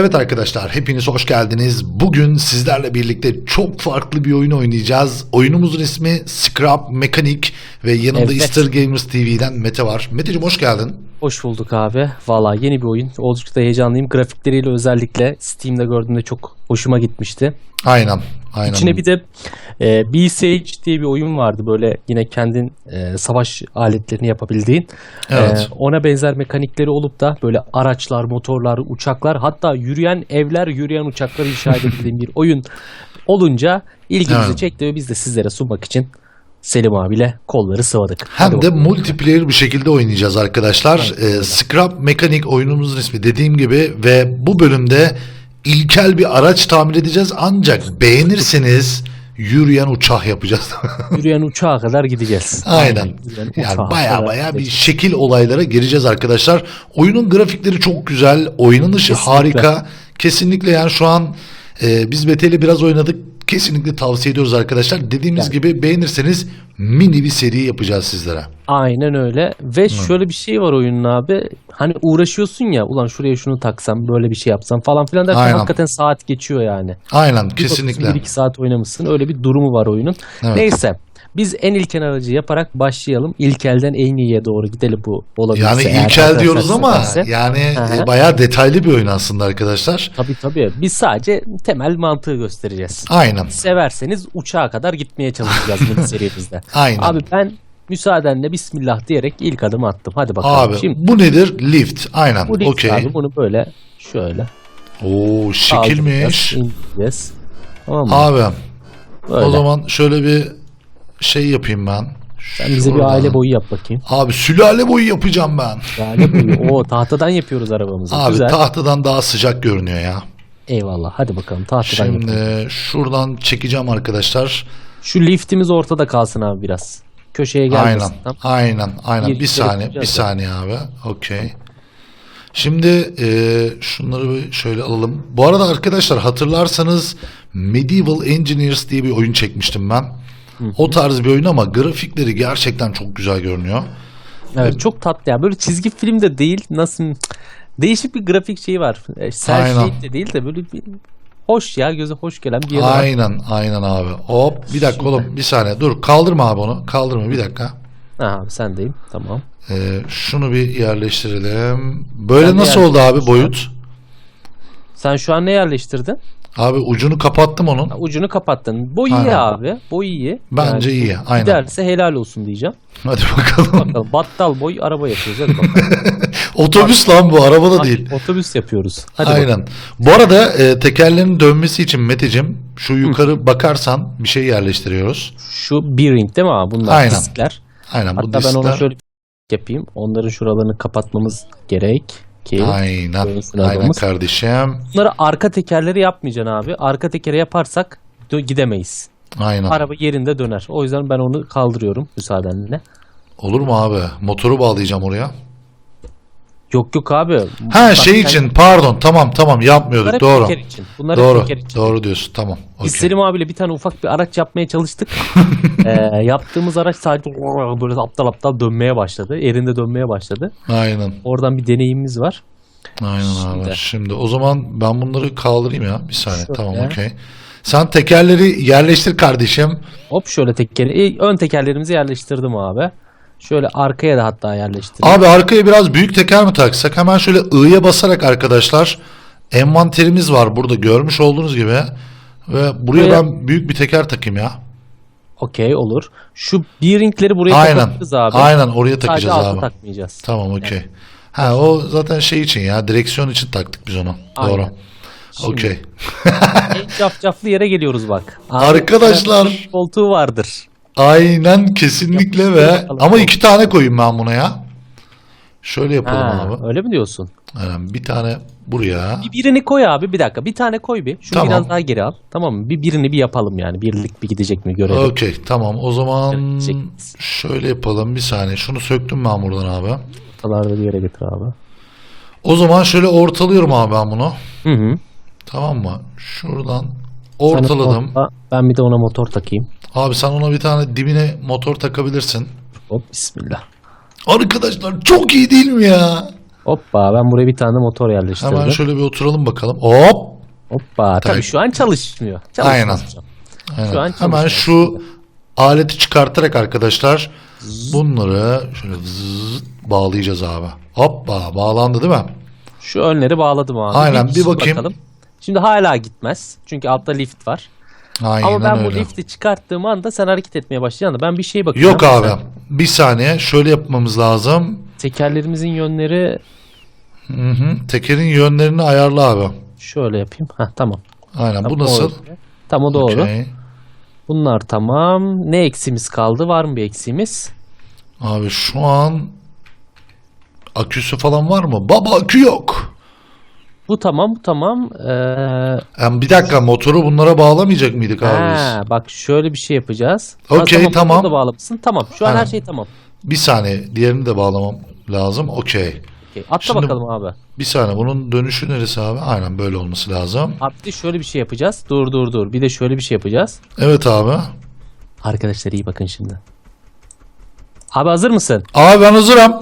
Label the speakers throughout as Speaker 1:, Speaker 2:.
Speaker 1: Evet arkadaşlar hepiniz hoş geldiniz. Bugün sizlerle birlikte çok farklı bir oyun oynayacağız. Oyunumuzun ismi Scrap Mechanic ve yanımda
Speaker 2: Evet.
Speaker 1: Easter Gamers TV'den Mete var. Meteciğim hoş geldin.
Speaker 2: Hoş bulduk abi. Valla yeni bir oyun. Oldukça da heyecanlıyım. Grafikleriyle özellikle Steam'de gördüğümde çok hoşuma gitmişti.
Speaker 1: Aynen. Aynen.
Speaker 2: İçine bir de e, B-Sage diye bir oyun vardı. Böyle yine kendin e, savaş aletlerini yapabildiğin.
Speaker 1: Evet.
Speaker 2: E, ona benzer mekanikleri olup da böyle araçlar, motorlar, uçaklar hatta yürüyen evler, yürüyen uçaklar inşa edebildiğim bir oyun olunca ilgimizi
Speaker 1: Evet.
Speaker 2: çekti ve biz de sizlere sunmak için Selim abiyle kolları sıvadık.
Speaker 1: Hem
Speaker 2: Hadi
Speaker 1: de
Speaker 2: bakalım.
Speaker 1: multiplayer bir şekilde oynayacağız arkadaşlar. Ee, Scrap Mechanic oyunumuzun ismi dediğim gibi ve bu bölümde ilkel bir araç tamir edeceğiz. Ancak beğenirseniz yürüyen uçak yapacağız.
Speaker 2: Yürüyen uçağa kadar gideceğiz.
Speaker 1: Aynen.
Speaker 2: Yürüyen
Speaker 1: Yani baya baya bir şekil olaylara gireceğiz arkadaşlar. Oyunun grafikleri çok güzel. Oynanışı
Speaker 2: Kesinlikle.
Speaker 1: harika. Kesinlikle yani şu an e, biz Betel'i biraz oynadık. Kesinlikle tavsiye ediyoruz arkadaşlar. Dediğimiz
Speaker 2: Yani.
Speaker 1: gibi beğenirseniz mini bir seri yapacağız sizlere.
Speaker 2: Aynen öyle. Ve şöyle bir şey var oyunun abi. Hani uğraşıyorsun ya ulan şuraya şunu taksam böyle bir şey yapsam falan filan derken
Speaker 1: Aynen.
Speaker 2: hakikaten saat geçiyor yani.
Speaker 1: Aynen
Speaker 2: Bir
Speaker 1: kesinlikle.
Speaker 2: bakıyorsun, 1-2 saat oynamışsın. Öyle bir durumu var oyunun.
Speaker 1: Evet.
Speaker 2: Neyse. Biz en ilkel aracı yaparak başlayalım. İlkelden en iyiye doğru gidelim bu olabilirse.
Speaker 1: Yani
Speaker 2: eğer
Speaker 1: ilkel diyoruz ama
Speaker 2: severse.
Speaker 1: yani e, bayağı detaylı bir oyun aslında arkadaşlar.
Speaker 2: Tabii tabii. Biz sadece temel mantığı göstereceğiz.
Speaker 1: Aynen.
Speaker 2: Severseniz uçağa kadar gitmeye çalışacağız bu serimizde.
Speaker 1: Aynen.
Speaker 2: Abi ben müsaadenle bismillah diyerek ilk adımı attım. Hadi bakalım.
Speaker 1: Abi
Speaker 2: Şimdi
Speaker 1: bu nedir? Lift. Aynen.
Speaker 2: bu lift
Speaker 1: Okey.
Speaker 2: abi bunu böyle şöyle
Speaker 1: Oo şekilmiş.
Speaker 2: kaldıracağız, indireceğiz. Tamam mı?
Speaker 1: Abi
Speaker 2: Böyle.
Speaker 1: o zaman şöyle bir şey yapayım ben.
Speaker 2: Sen bize bir aile boyu yap bakayım.
Speaker 1: Abi sülale boyu yapacağım ben.
Speaker 2: Aile boyu. O tahtadan yapıyoruz arabamızı.
Speaker 1: Abi
Speaker 2: Güzel.
Speaker 1: tahtadan daha sıcak görünüyor ya.
Speaker 2: Eyvallah. Hadi bakalım tahtadan yapalım.
Speaker 1: Şimdi şuradan çekeceğim arkadaşlar.
Speaker 2: Şu liftimiz ortada kalsın abi biraz. Köşeye
Speaker 1: Aynen.
Speaker 2: gelmesin. Tamam.
Speaker 1: Aynen. Aynen.
Speaker 2: Bir
Speaker 1: Bir saniye. Bir saniye abi. Okey. Şimdi e, şunları bir şöyle alalım. Bu arada arkadaşlar hatırlarsanız Medieval Engineers diye bir oyun çekmiştim ben. O tarz bir oyun ama grafikleri gerçekten çok güzel görünüyor.
Speaker 2: Evet çok tatlı ya. Böyle çizgi film de değil. Nasıl değişik bir grafik şeyi var. E,
Speaker 1: Aynen.
Speaker 2: shade de değil de böyle bir hoş ya göze hoş gelen bir var.
Speaker 1: Aynen, aynen abi. Hop, bir dakika oğlum, bir saniye. Dur, kaldırma abi onu. Kaldırma bir dakika.
Speaker 2: Ha, abi sendeyim. Tamam.
Speaker 1: Ee, şunu bir yerleştirelim. Böyle
Speaker 2: de
Speaker 1: nasıl oldu abi boyut?
Speaker 2: Sen şu an ne yerleştirdin?
Speaker 1: Abi ucunu kapattım onun.
Speaker 2: Ucunu kapattın. Boy iyi
Speaker 1: Aynen.
Speaker 2: abi. Boy iyi.
Speaker 1: Bence iyi, aynen.
Speaker 2: Giderse helal olsun diyeceğim.
Speaker 1: Hadi bakalım.
Speaker 2: Bakalım battal boy araba yapıyoruz. Hadi bakalım.
Speaker 1: Otobüs lan bu, araba da değil.
Speaker 2: Otobüs yapıyoruz. Hadi
Speaker 1: Aynen.
Speaker 2: bakalım.
Speaker 1: Bu arada e, tekerlerin dönmesi için Meteciğim şu yukarı bakarsan bir şey yerleştiriyoruz.
Speaker 2: Şu bir ring değil mi abi? Bunlar
Speaker 1: Aynen.
Speaker 2: diskler.
Speaker 1: Aynen bu
Speaker 2: Hatta ben
Speaker 1: diskler.
Speaker 2: şöyle yapayım. Onların şuralarını kapatmamız gerek ki.
Speaker 1: Aynen.
Speaker 2: Dönsün
Speaker 1: Aynen kardeşim.
Speaker 2: Bunları arka tekerleri yapmayacaksın abi. Arka tekere yaparsak gidemeyiz.
Speaker 1: Aynen.
Speaker 2: Araba yerinde döner. O yüzden ben onu kaldırıyorum müsaadenle.
Speaker 1: Olur mu abi? Motoru bağlayacağım oraya.
Speaker 2: Yok yok abi.
Speaker 1: Ha şey
Speaker 2: sen-
Speaker 1: için pardon tamam tamam
Speaker 2: Bunlar
Speaker 1: yapmıyorduk
Speaker 2: hep
Speaker 1: doğru.
Speaker 2: için. Bunlar
Speaker 1: Doğru.
Speaker 2: için.
Speaker 1: Doğru diyorsun tamam.
Speaker 2: Biz
Speaker 1: okey.
Speaker 2: Selim abiyle bir tane ufak bir araç yapmaya çalıştık. Ee, yaptığımız araç sadece böyle aptal aptal dönmeye başladı. Yerinde dönmeye başladı.
Speaker 1: Aynen.
Speaker 2: Oradan bir deneyimimiz var.
Speaker 1: Aynen abi.
Speaker 2: Şimdi.
Speaker 1: Şimdi o zaman ben bunları kaldırayım ya. Bir saniye
Speaker 2: Şöyle.
Speaker 1: tamam okey. Sen tekerleri yerleştir kardeşim.
Speaker 2: Hop şöyle tekeri. Ön tekerlerimizi yerleştirdim abi. Şöyle arkaya da hatta yerleştirdim.
Speaker 1: Abi arkaya biraz büyük teker mi taksak? Hemen şöyle I'ya basarak arkadaşlar envanterimiz var burada görmüş olduğunuz gibi. Ve buraya
Speaker 2: Buraya-
Speaker 1: ben büyük bir teker takayım ya.
Speaker 2: Okey olur. Şu bearingleri buraya
Speaker 1: Aynen.
Speaker 2: takacağız abi.
Speaker 1: Aynen oraya
Speaker 2: Sadece
Speaker 1: takacağız
Speaker 2: altı
Speaker 1: abi.
Speaker 2: takmayacağız.
Speaker 1: Tamam okey. Ha o zaten şey için ya direksiyon için taktık biz onu.
Speaker 2: Aynen.
Speaker 1: Doğru. Okey.
Speaker 2: en cafcaflı yere geliyoruz bak. Abi,
Speaker 1: Arkadaşlar.
Speaker 2: Koltuğu vardır.
Speaker 1: Aynen kesinlikle ve
Speaker 2: bakalım.
Speaker 1: ama iki tane koyayım ben buna ya. Şöyle yapalım
Speaker 2: Ha,
Speaker 1: abi.
Speaker 2: öyle mi diyorsun?
Speaker 1: Aynen, bir tane buraya.
Speaker 2: Bir birini koy abi bir dakika. Bir tane koy bir. Şunu
Speaker 1: Tamam.
Speaker 2: biraz daha geri al. Tamam mı? Bir birini bir yapalım yani. Birlik bir gidecek mi görelim.
Speaker 1: Okey tamam o zaman şöyle yapalım bir saniye. Şunu söktüm ben buradan abi.
Speaker 2: Ortalarda bir yere getir abi.
Speaker 1: O zaman şöyle ortalıyorum abi ben bunu.
Speaker 2: Hı hı.
Speaker 1: Tamam mı? Şuradan
Speaker 2: Sen
Speaker 1: ortaladım.
Speaker 2: orta, ben bir de ona motor takayım.
Speaker 1: Abi sen ona bir tane dibine motor takabilirsin.
Speaker 2: Hop bismillah.
Speaker 1: Arkadaşlar çok iyi değil mi ya?
Speaker 2: Hoppa ben buraya bir tane motor yerleştirdim.
Speaker 1: Hemen şöyle bir oturalım bakalım. Hop.
Speaker 2: Hoppa. Tabii
Speaker 1: Tak.
Speaker 2: şu an çalışmıyor.
Speaker 1: Aynen. Aynen.
Speaker 2: Şu an
Speaker 1: Hemen şu aleti çıkartarak arkadaşlar bunları şöyle bağlayacağız abi. Hoppa bağlandı değil mi?
Speaker 2: Şu önleri bağladım abi.
Speaker 1: Aynen, bir
Speaker 2: şimdi
Speaker 1: bakayım.
Speaker 2: bakalım. Şimdi hala gitmez. Çünkü altta lift var.
Speaker 1: Aynen
Speaker 2: Ama ben bu
Speaker 1: öyle.
Speaker 2: lifti çıkarttığım anda sen hareket etmeye başlayacaksın da ben bir şeye bakacağım.
Speaker 1: Yok abi.
Speaker 2: Sen-
Speaker 1: Bir saniye şöyle yapmamız lazım.
Speaker 2: Tekerlerimizin yönleri
Speaker 1: Hı hı. Tekerin yönlerini ayarla abi.
Speaker 2: şöyle yapayım. Heh, tamam.
Speaker 1: Aynen bu
Speaker 2: Tamam,
Speaker 1: nasıl?
Speaker 2: o- Tam o doğru.
Speaker 1: Okey.
Speaker 2: Bunlar tamam. Ne eksimiz kaldı? Var mı bir eksiğimiz?
Speaker 1: Abi şu an aküsü falan var mı? Baba akü yok.
Speaker 2: Bu tamam, bu tamam. Ee,
Speaker 1: Yani bir dakika motoru bunlara bağlamayacak mıydık abi biz?
Speaker 2: bak şöyle bir şey yapacağız.
Speaker 1: Okey, tamam.
Speaker 2: bunu da bağlamışsın. Tamam. Şu an
Speaker 1: Ha.
Speaker 2: her şey tamam.
Speaker 1: Bir saniye diğerini de bağlamam lazım. Okey.
Speaker 2: Okey, Atla
Speaker 1: Şimdi-
Speaker 2: bakalım abi.
Speaker 1: Bir saniye bunun dönüşü neresi abi? Aynen böyle olması lazım.
Speaker 2: Abi de şöyle bir şey yapacağız. Dur dur dur. Bir de şöyle bir şey yapacağız.
Speaker 1: Evet abi.
Speaker 2: Arkadaşlar iyi bakın şimdi. Abi hazır mısın?
Speaker 1: Abi ben hazırım.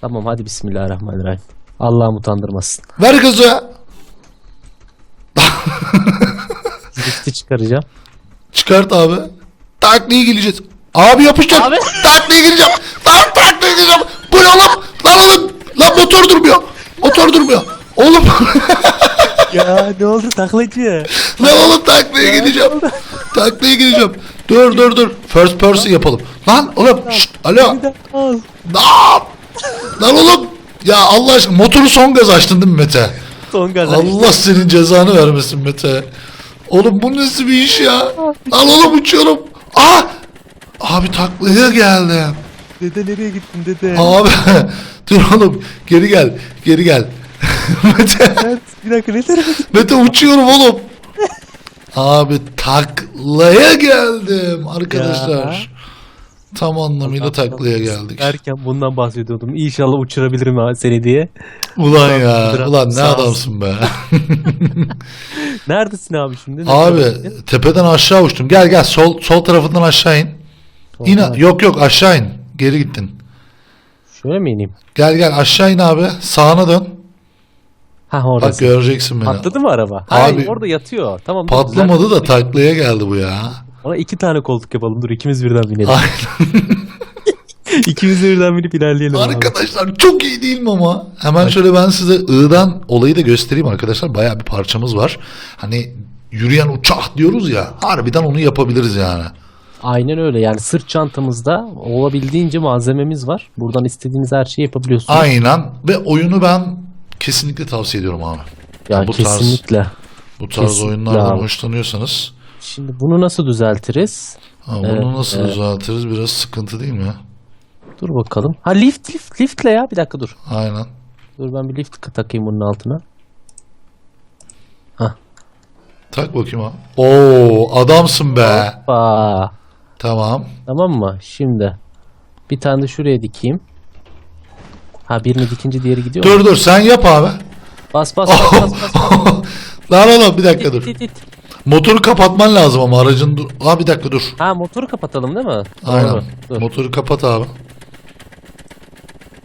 Speaker 2: Tamam hadi bismillahirrahmanirrahim. Allah'ım utandırmasın.
Speaker 1: Ver gazı.
Speaker 2: Lifti çıkaracağım.
Speaker 1: Çıkart abi. Taklaya geleceğiz. Abi yapıştır.
Speaker 2: Abi.
Speaker 1: Taklaya gireceğim. Lan taklaya gireceğim. Bu ne oğlum? Lan oğlum. Lan motor durmuyor. Motor durmuyor. Oğlum.
Speaker 2: ya ne oldu taklacı?
Speaker 1: Lan oğlum taklaya gireceğim. Taklaya gireceğim. Dur dur dur. First person yapalım. Lan oğlum. Şşt, alo. Lan. Lan oğlum. Ya Allah aşkına motoru son gaz açtın değil mi Mete?
Speaker 2: Son gaz.
Speaker 1: Allah senin cezanı vermesin Mete. Oğlum bu nasıl bir iş ya? Lan oğlum uçuyorum. Aa! Abi taklaya geldim.
Speaker 2: Dede nereye gittin dede?
Speaker 1: Abi dur oğlum geri gel. Geri gel. Mete,
Speaker 2: bir dakika ne tarafa gittin?
Speaker 1: Mete uçuyorum oğlum. Abi taklaya geldim arkadaşlar. Tam anlamıyla taklaya geldik.
Speaker 2: Derken bundan bahsediyordum. İnşallah uçurabilirim seni diye.
Speaker 1: Ulan ya.
Speaker 2: Biraz
Speaker 1: Ulan ne adamsın be.
Speaker 2: Neredesin abi şimdi? Ne
Speaker 1: Abi tepeden aşağı uçtum. Gel gel sol sol tarafından aşağı in. İn
Speaker 2: Soldan.
Speaker 1: yok yok aşağı in. Geri gittin.
Speaker 2: Şöyle mi ineyim?
Speaker 1: Gel gel aşağı in abi. Sağına dön.
Speaker 2: Ha
Speaker 1: Bak
Speaker 2: oradasın.
Speaker 1: göreceksin beni.
Speaker 2: Patladı mı araba?
Speaker 1: Abi,
Speaker 2: Hayır orada yatıyor. Tamam.
Speaker 1: Patlamadı da taklaya geldi bu ya.
Speaker 2: Ona iki tane koltuk yapalım. Dur ikimiz birden binelim. İkimiz birden binip ilerleyelim abi.
Speaker 1: Arkadaşlar çok iyi değil mi ama? Hemen şöyle ben size I'dan olayı da göstereyim arkadaşlar. Bayağı bir parçamız var. Hani yürüyen uçak diyoruz ya. Harbiden onu yapabiliriz yani.
Speaker 2: Aynen öyle. Yani sırt çantamızda olabildiğince malzememiz var. Buradan istediğiniz her şeyi yapabiliyorsunuz.
Speaker 1: Aynen. Ve oyunu ben kesinlikle tavsiye ediyorum abi.
Speaker 2: Ya
Speaker 1: bu tarz-
Speaker 2: kesinlikle.
Speaker 1: Bu tarz
Speaker 2: Kesinlikle
Speaker 1: oyunlardan
Speaker 2: abi.
Speaker 1: hoşlanıyorsanız
Speaker 2: Şimdi bunu nasıl düzeltiriz?
Speaker 1: ha, bunu
Speaker 2: Evet,
Speaker 1: nasıl
Speaker 2: evet.
Speaker 1: düzeltiriz biraz sıkıntı değil mi?
Speaker 2: Dur bakalım. Ha lift lift liftle ya. Bir dakika dur.
Speaker 1: Aynen.
Speaker 2: Dur ben bir lift takayım bunun altına.
Speaker 1: Tak bakayım abi. Oo adamsın be.
Speaker 2: Aa,
Speaker 1: Tamam.
Speaker 2: tamam mı? Şimdi bir tane de şuraya dikeyim. Ha birini dikince diğeri gidiyor mu?
Speaker 1: Dur dur sen yap abi.
Speaker 2: Bas bas bas bas bas.
Speaker 1: Lan oğlum bir dakika dur. Motoru kapatman lazım ama aracın dur. Aa bir dakika dur.
Speaker 2: Ha motoru kapatalım değil mi?
Speaker 1: Aynen.
Speaker 2: Doğru. Dur.
Speaker 1: Motoru kapat abi.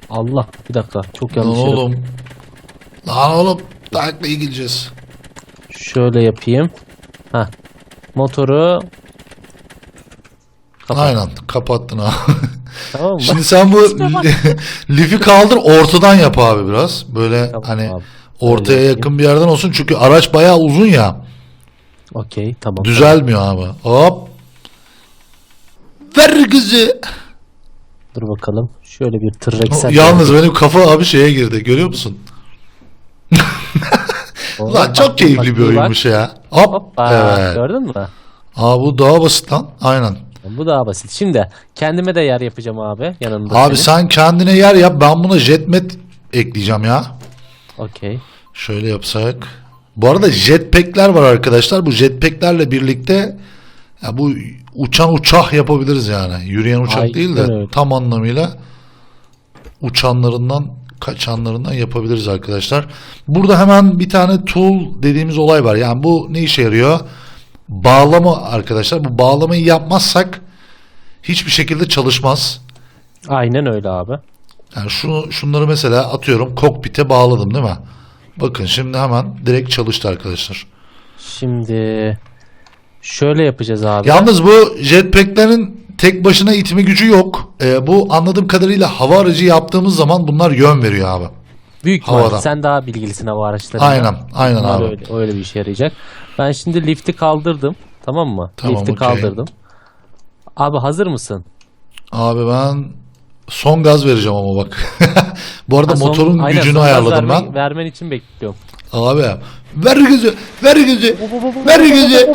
Speaker 2: Allah bir dakika çok
Speaker 1: Lan
Speaker 2: yanlış yere-
Speaker 1: oğlum. Lan oğlum. Takla iyi gideceğiz.
Speaker 2: Şöyle yapayım. Ha. Motoru Kapat.
Speaker 1: Aynen kapattın abi.
Speaker 2: tamam mı?
Speaker 1: Şimdi sen bu lifi kaldır ortadan yap abi biraz. Böyle
Speaker 2: Tamam
Speaker 1: hani
Speaker 2: abi.
Speaker 1: ortaya
Speaker 2: Öyle
Speaker 1: yakın bir yerden olsun. Çünkü araç bayağı uzun ya.
Speaker 2: Okey tamam.
Speaker 1: Düzelmiyor abi. Hop. Ver kızı.
Speaker 2: Dur bakalım. Şöyle bir tırreksel.
Speaker 1: Yalnız benim kafa abi şeye girdi. Görüyor musun? Lan çok keyifli bir oyunmuş ya. Hop.
Speaker 2: Hoppa.
Speaker 1: Evet.
Speaker 2: Gördün mü?
Speaker 1: Aa bu daha basit lan. Aynen.
Speaker 2: Bu daha basit. Şimdi kendime de yer yapacağım abi. Yanında
Speaker 1: Abi
Speaker 2: senin.
Speaker 1: sen kendine yer yap. Ben buna jetmet ekleyeceğim ya.
Speaker 2: Okey.
Speaker 1: Şöyle yapsak. Bu arada jetpack'ler var arkadaşlar. Bu jetpack'lerle birlikte ya bu uçan uçak yapabiliriz yani. Yürüyen uçak
Speaker 2: Aynen
Speaker 1: değil de
Speaker 2: öyle.
Speaker 1: tam anlamıyla uçanlarından kaçanlarından yapabiliriz arkadaşlar. Burada hemen bir tane tool dediğimiz olay var. Yani bu ne işe yarıyor? Bağlama arkadaşlar. Bu bağlamayı yapmazsak hiçbir şekilde çalışmaz.
Speaker 2: Aynen öyle abi.
Speaker 1: Yani şunu şunları mesela atıyorum kokpite bağladım değil mi? Bakın şimdi hemen direkt çalıştı arkadaşlar.
Speaker 2: Şimdi şöyle yapacağız abi.
Speaker 1: Yalnız bu jetpacklerin tek başına itme gücü yok. Ee, bu anladığım kadarıyla hava aracı yaptığımız zaman bunlar yön veriyor abi.
Speaker 2: Büyük
Speaker 1: havadan.
Speaker 2: sen daha bilgilisin hava araçlarında.
Speaker 1: Aynen, aynen
Speaker 2: Bunlar
Speaker 1: abi.
Speaker 2: Öyle, öyle bir işe yarayacak. Ben şimdi lifti kaldırdım. Tamam mı?
Speaker 1: Tamam,
Speaker 2: lifti
Speaker 1: okey.
Speaker 2: kaldırdım. Abi hazır mısın?
Speaker 1: Abi ben son gaz vereceğim ama bak. bu arada
Speaker 2: Ha, son-
Speaker 1: motorun
Speaker 2: aynen,
Speaker 1: gücünü
Speaker 2: son gaz
Speaker 1: ayarladım
Speaker 2: vermen,
Speaker 1: ben.
Speaker 2: Vermen için bekliyorum.
Speaker 1: Abi ver gözü, ver gözü, ver gözü.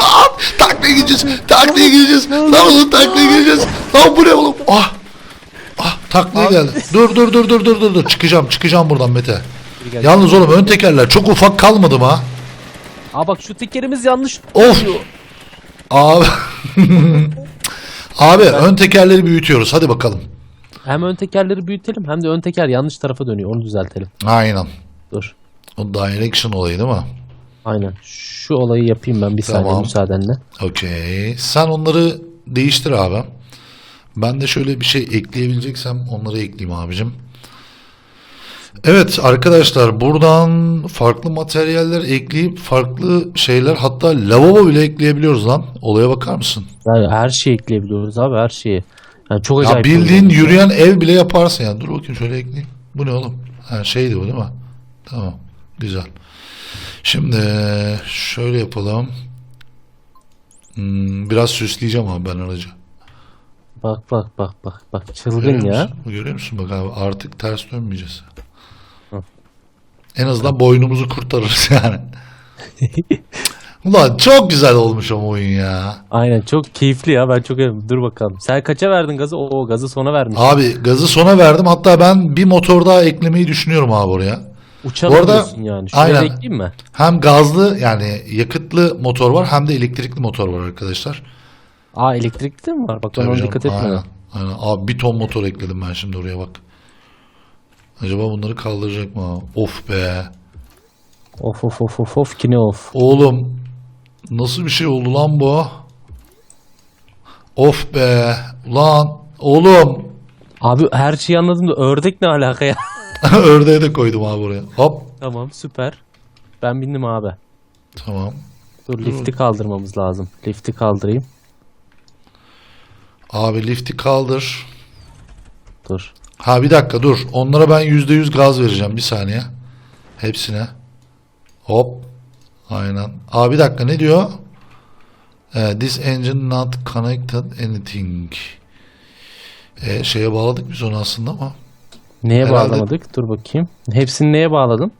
Speaker 1: Lan taklaya gideceğiz, taklaya gideceğiz. Lan oğlum taklaya gideceğiz. Lan bu ne oğlum? Ah, ah taklaya geldi. Dur dur dur dur dur dur dur. Çıkacağım, çıkacağım buradan Mete. Yalnız oğlum ön tekerler çok ufak kalmadı mı ha?
Speaker 2: Aa bak şu tekerimiz yanlış.
Speaker 1: Of. Abi. Abi ön tekerleri büyütüyoruz. Hadi bakalım.
Speaker 2: Hem ön tekerleri büyütelim hem de ön teker yanlış tarafa dönüyor. Onu düzeltelim.
Speaker 1: Aynen.
Speaker 2: Dur.
Speaker 1: O direction olayı değil mi?
Speaker 2: Aynen. Şu olayı yapayım ben bir saniye
Speaker 1: Tamam.
Speaker 2: müsaadenle.
Speaker 1: Okey. Sen onları değiştir abi. Ben de şöyle bir şey ekleyebileceksem onları ekleyeyim abicim. Evet arkadaşlar buradan farklı materyaller ekleyip farklı şeyler hatta lavabo bile ekleyebiliyoruz lan. Olaya bakar mısın?
Speaker 2: Yani her şeyi ekleyebiliyoruz abi her şeyi. Yani çok
Speaker 1: Ya
Speaker 2: acayip.
Speaker 1: bildiğin
Speaker 2: oluyor.
Speaker 1: yürüyen ev bile yaparsın yani. Dur bakayım şöyle ekleyeyim. Bu ne oğlum? Ha şeydi bu değil mi? Tamam. Güzel. Şimdi şöyle yapalım. Hmm, biraz süsleyeceğim abi ben aracı.
Speaker 2: Bak bak bak bak bak çılgın
Speaker 1: Görüyor
Speaker 2: ya.
Speaker 1: musun? Görüyor musun bak abi artık ters dönmeyeceğiz. En azından boynumuzu kurtarırız yani. Ulan çok güzel olmuş o oyun ya.
Speaker 2: Aynen çok keyifli ya ben çok dur bakalım. Sen kaça verdin gazı? Oo gazı sona vermiş.
Speaker 1: Abi gazı sona verdim. Hatta ben bir motor daha eklemeyi düşünüyorum abi oraya.
Speaker 2: Uçalım
Speaker 1: bu arada-
Speaker 2: yani. Şuraya
Speaker 1: aynen.
Speaker 2: ekleyeyim mi?
Speaker 1: Hem gazlı yani yakıtlı motor var hem de elektrikli motor var arkadaşlar.
Speaker 2: Aa elektrikli de mi var? Bak ben ona dikkat etmedim.
Speaker 1: Aynen, aynen. Abi bir ton motor ekledim ben şimdi oraya bak. Acaba bunları kaldıracak mı? Of be.
Speaker 2: Of of of of of kine of.
Speaker 1: Oğlum nasıl bir şey oldu lan bu? Of be. Ulan oğlum.
Speaker 2: Abi her şeyi anladım da ördek ne alaka ya?
Speaker 1: Ördeği de koydum abi oraya. Hop.
Speaker 2: tamam süper. Ben bindim abi.
Speaker 1: Tamam.
Speaker 2: Dur lifti kaldırmamız lazım. Lifti kaldırayım.
Speaker 1: Abi lifti kaldır.
Speaker 2: Dur.
Speaker 1: Ha bir dakika dur. Onlara ben %100 gaz vereceğim. Bir saniye. Hepsine. Hop. Aynen. Aa bir dakika ne diyor? Ee, this engine not connected anything. Ee, şeye bağladık biz onu aslında ama.
Speaker 2: Neye
Speaker 1: Herhalde-
Speaker 2: bağlamadık? Dur bakayım. Hepsini neye bağladın?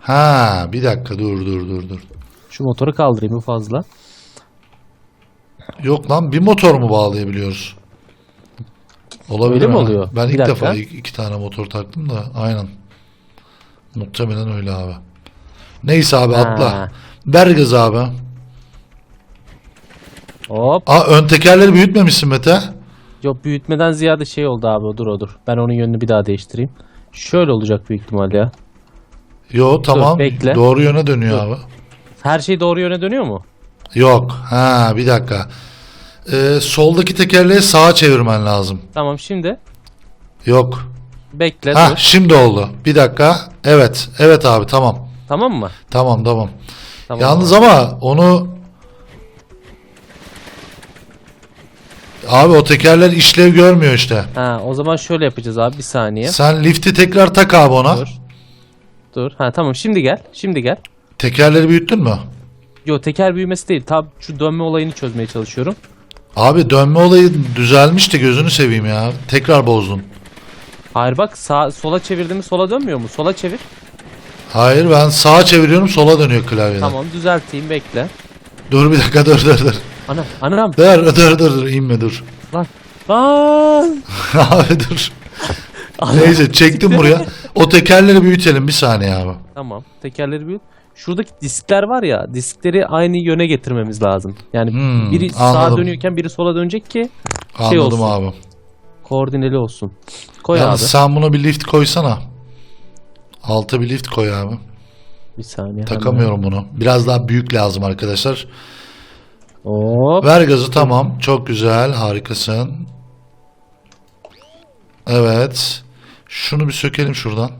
Speaker 1: Ha bir dakika dur dur dur dur.
Speaker 2: Şu motoru kaldırayım bu fazla.
Speaker 1: Yok lan bir motor mu bağlayabiliyoruz? Olabilir
Speaker 2: mi oluyor?
Speaker 1: Ben
Speaker 2: Bir
Speaker 1: ilk
Speaker 2: dakika.
Speaker 1: defa iki, iki tane motor taktım da aynen. Muhtemelen öyle abi. Neyse abi atla.
Speaker 2: Ha.
Speaker 1: Ver gaz abi.
Speaker 2: Hop.
Speaker 1: Aa ön tekerleri büyütmemişsin Mete.
Speaker 2: Yok büyütmeden ziyade şey oldu abi o dur o dur. Ben onun yönünü bir daha değiştireyim. Şöyle olacak büyük ihtimalle ya.
Speaker 1: Yo tamam.
Speaker 2: bekle.
Speaker 1: Doğru yöne dönüyor abi.
Speaker 2: Her şey doğru yöne dönüyor mu?
Speaker 1: Yok. Ha bir dakika. Ee, soldaki tekerleği sağa çevirmen lazım.
Speaker 2: Tamam şimdi
Speaker 1: Yok.
Speaker 2: bekle
Speaker 1: Ha
Speaker 2: dur.
Speaker 1: şimdi oldu. Bir dakika. Evet. Evet abi tamam.
Speaker 2: Tamam mı?
Speaker 1: Tamam tamam.
Speaker 2: Tamam.
Speaker 1: Yalnız ama onu Abi o tekerler işlev görmüyor işte.
Speaker 2: Ha o zaman şöyle yapacağız abi bir saniye.
Speaker 1: Sen lifti tekrar tak abi ona.
Speaker 2: Dur. Dur. Ha tamam şimdi gel. Şimdi gel.
Speaker 1: Tekerleri büyüttün mü?
Speaker 2: Yo teker büyümesi değil. Tam şu dönme olayını çözmeye çalışıyorum.
Speaker 1: Abi dönme olayı düzelmişti gözünü seveyim ya. Tekrar bozdun.
Speaker 2: Hayır bak sağ sola çevirdi mi sola dönmüyor mu? Sola çevir.
Speaker 1: Hayır ben sağa çeviriyorum sola dönüyor klavyeden.
Speaker 2: Tamam düzelteyim bekle.
Speaker 1: Dur bir dakika dur dur dur.
Speaker 2: Ana anam
Speaker 1: Dur dur dur dur inme dur.
Speaker 2: lan. Lan.
Speaker 1: abi dur. Neyse çektim buraya. O tekerleri büyütelim bir saniye abi.
Speaker 2: Tamam. Tekerleri büyüt. Şuradaki diskler var ya, diskleri aynı yöne getirmemiz lazım. Yani
Speaker 1: Hmm,
Speaker 2: biri sağa
Speaker 1: anladım.
Speaker 2: dönüyorken biri sola dönecek ki Şey
Speaker 1: Anladım
Speaker 2: olsun.
Speaker 1: abi.
Speaker 2: koordineli olsun. Koy
Speaker 1: Yalnız
Speaker 2: abi.
Speaker 1: sen buna bir lift koysana. Alta bir lift koy abi.
Speaker 2: Bir saniye.
Speaker 1: Takamıyorum bunu. Biraz daha büyük lazım arkadaşlar.
Speaker 2: hemen. Hop.
Speaker 1: Ver gazı tamam. Çok güzel. Harikasın. Evet. Şunu bir sökelim şuradan.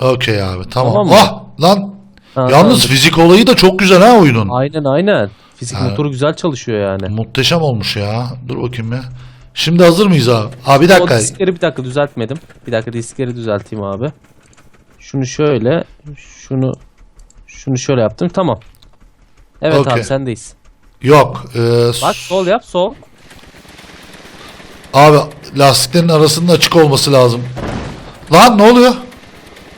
Speaker 1: Okey abi tamam.
Speaker 2: Tamam mı?
Speaker 1: ah lan.
Speaker 2: Ha,
Speaker 1: Yalnız
Speaker 2: tamam.
Speaker 1: fizik olayı da çok güzel ha oyunun.
Speaker 2: Aynen aynen. Fizik
Speaker 1: Ha.
Speaker 2: motoru güzel çalışıyor yani.
Speaker 1: Muhteşem olmuş ya. Dur bakayım ya. Şimdi hazır mıyız abi? Abi bir
Speaker 2: O
Speaker 1: dakika.
Speaker 2: diskleri bir dakika düzeltmedim. Bir dakika diskleri düzelteyim abi. Şunu şöyle, şunu şunu şöyle yaptım. Tamam. Evet
Speaker 1: Okey.
Speaker 2: abi sendeyiz.
Speaker 1: Yok. e,
Speaker 2: Bak sol yap sol.
Speaker 1: Abi lastiklerin arasının açık olması lazım. Lan ne oluyor?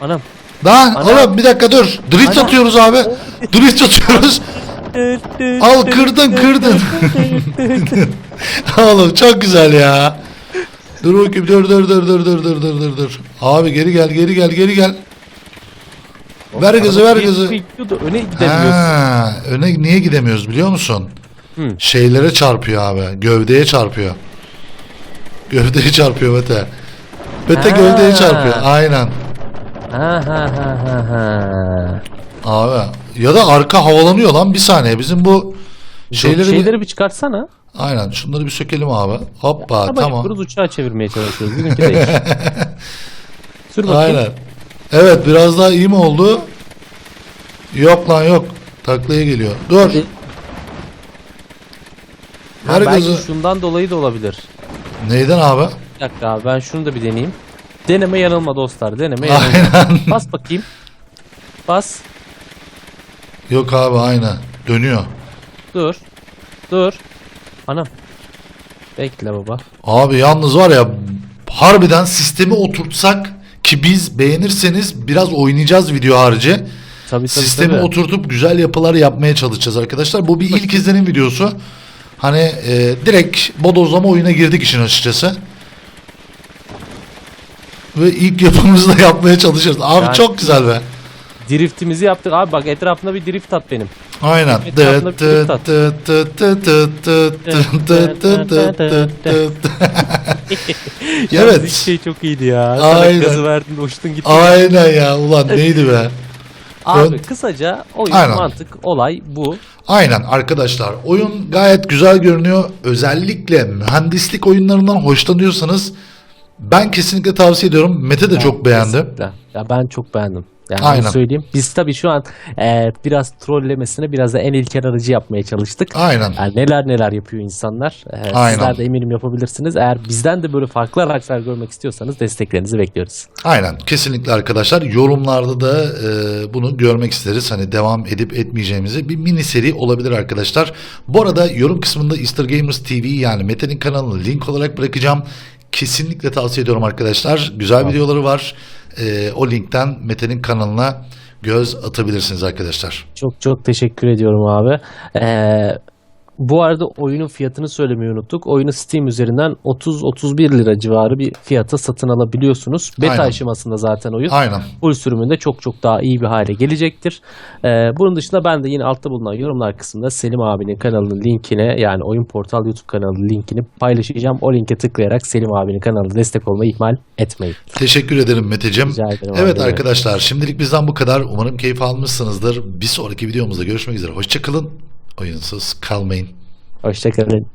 Speaker 2: Anam.
Speaker 1: Lan
Speaker 2: Ana.
Speaker 1: oğlum bir dakika dur. Drift
Speaker 2: Ana.
Speaker 1: atıyoruz abi. Drift atıyoruz. Al kırdın kırdın. oğlum çok güzel ya. Dur bakayım dur dur dur dur dur dur dur dur dur. Abi geri gel geri gel geri gel. Ver gazı ver gazı.
Speaker 2: Öne gidemiyorsun.
Speaker 1: Ha, öne niye gidemiyoruz biliyor musun?
Speaker 2: Hı.
Speaker 1: Şeylere çarpıyor abi. Gövdeye çarpıyor. Gövdeye çarpıyor Mete. Mete
Speaker 2: Ha.
Speaker 1: gövdeye çarpıyor. Aynen.
Speaker 2: Ha ha ha ha ha.
Speaker 1: Abi ya da arka havalanıyor lan bir saniye. Bizim bu
Speaker 2: Şeyleri,
Speaker 1: şeyleri,
Speaker 2: bir çıkartsana.
Speaker 1: aynen şunları bir sökelim abi. Hoppa
Speaker 2: Ama
Speaker 1: tamam.
Speaker 2: yapıyoruz uçağı çevirmeye çalışıyoruz. Bizimki değil. Sür bakayım.
Speaker 1: Aynen. Evet biraz daha iyi mi oldu? Yok lan yok. Taklaya geliyor. Dur.
Speaker 2: Hadi. Ha, belki
Speaker 1: gazı.
Speaker 2: şundan dolayı da olabilir.
Speaker 1: Neyden abi?
Speaker 2: Bir dakika abi ben şunu da bir deneyeyim. Deneme yanılma dostlar. Deneme yanılma.
Speaker 1: Aynen.
Speaker 2: Bas bakayım. Bas.
Speaker 1: Yok abi aynen. Dönüyor.
Speaker 2: Dur. Dur. Anam. Bekle baba.
Speaker 1: Abi yalnız var ya harbiden sistemi oturtsak ki biz beğenirseniz biraz oynayacağız video harici.
Speaker 2: Tabii tabii
Speaker 1: Sistemi
Speaker 2: tabii.
Speaker 1: oturtup güzel yapılar yapmaya çalışacağız arkadaşlar. Bu bir ilk izlenim videosu. Hani e, direkt bodozlama oyuna girdik işin açıkçası. Ve ilk yapımızı da yapmaya çalışırız. Abi
Speaker 2: Yani-
Speaker 1: çok güzel be.
Speaker 2: Driftimizi yaptık. Abi bak etrafında bir drift at benim.
Speaker 1: Aynen.
Speaker 2: Etrafında bir drift at. Yalnız
Speaker 1: Evet.
Speaker 2: ilk şey çok iyiydi ya. Sana
Speaker 1: Aynen.
Speaker 2: gazı verdin uçtun gittin.
Speaker 1: Aynen ya. Ulan neydi be?
Speaker 2: Abi
Speaker 1: Ön-
Speaker 2: kısaca oyun
Speaker 1: Aynen.
Speaker 2: mantık olay bu.
Speaker 1: Aynen arkadaşlar oyun gayet güzel görünüyor. Özellikle mühendislik oyunlarından hoşlanıyorsanız ben kesinlikle tavsiye ediyorum. Mete de çok beğendi.
Speaker 2: Kesinlikle. Ya ben çok beğendim. Yani onu
Speaker 1: Aynen.
Speaker 2: söyleyeyim. Biz tabii şu an e, biraz trollemesine biraz da en ilkel aracı yapmaya çalıştık.
Speaker 1: Aynen.
Speaker 2: Yani neler neler yapıyor insanlar. E,
Speaker 1: Aynen.
Speaker 2: Sizler de eminim yapabilirsiniz. Eğer bizden de böyle farklı araçlar görmek istiyorsanız desteklerinizi bekliyoruz.
Speaker 1: Aynen kesinlikle arkadaşlar yorumlarda da e, bunu görmek isteriz. Hani devam edip etmeyeceğimizi bir mini seri olabilir arkadaşlar. Bu arada yorum kısmında Easter Gamers TV yani Mete'nin kanalını link olarak bırakacağım. Kesinlikle tavsiye ediyorum arkadaşlar. Güzel videoları var. E, o linkten Mete'nin kanalına göz atabilirsiniz arkadaşlar.
Speaker 2: Çok çok teşekkür ediyorum abi. Ee, bu arada oyunun fiyatını söylemeyi unuttuk. Oyunu Steam üzerinden 30-31 lira civarı bir fiyata satın alabiliyorsunuz. Beta
Speaker 1: Aynen.
Speaker 2: aşamasında zaten oyun.
Speaker 1: Aynen.
Speaker 2: Full sürümünde çok çok daha iyi bir hale gelecektir. Ee, bunun dışında ben de yine altta bulunan yorumlar kısmında Selim abinin kanalının linkine yani Oyun Portal YouTube kanalı linkini paylaşacağım. O linke tıklayarak Selim abinin kanalına destek olmayı ihmal etmeyin.
Speaker 1: Teşekkür ederim Meteciğim.
Speaker 2: Rica ederim
Speaker 1: Evet
Speaker 2: abi.
Speaker 1: arkadaşlar şimdilik bizden bu kadar. Umarım keyif almışsınızdır. Bir sonraki videomuzda görüşmek üzere. Hoşçakalın. Oyunsuz kalmayın.
Speaker 2: Hoşçakalın.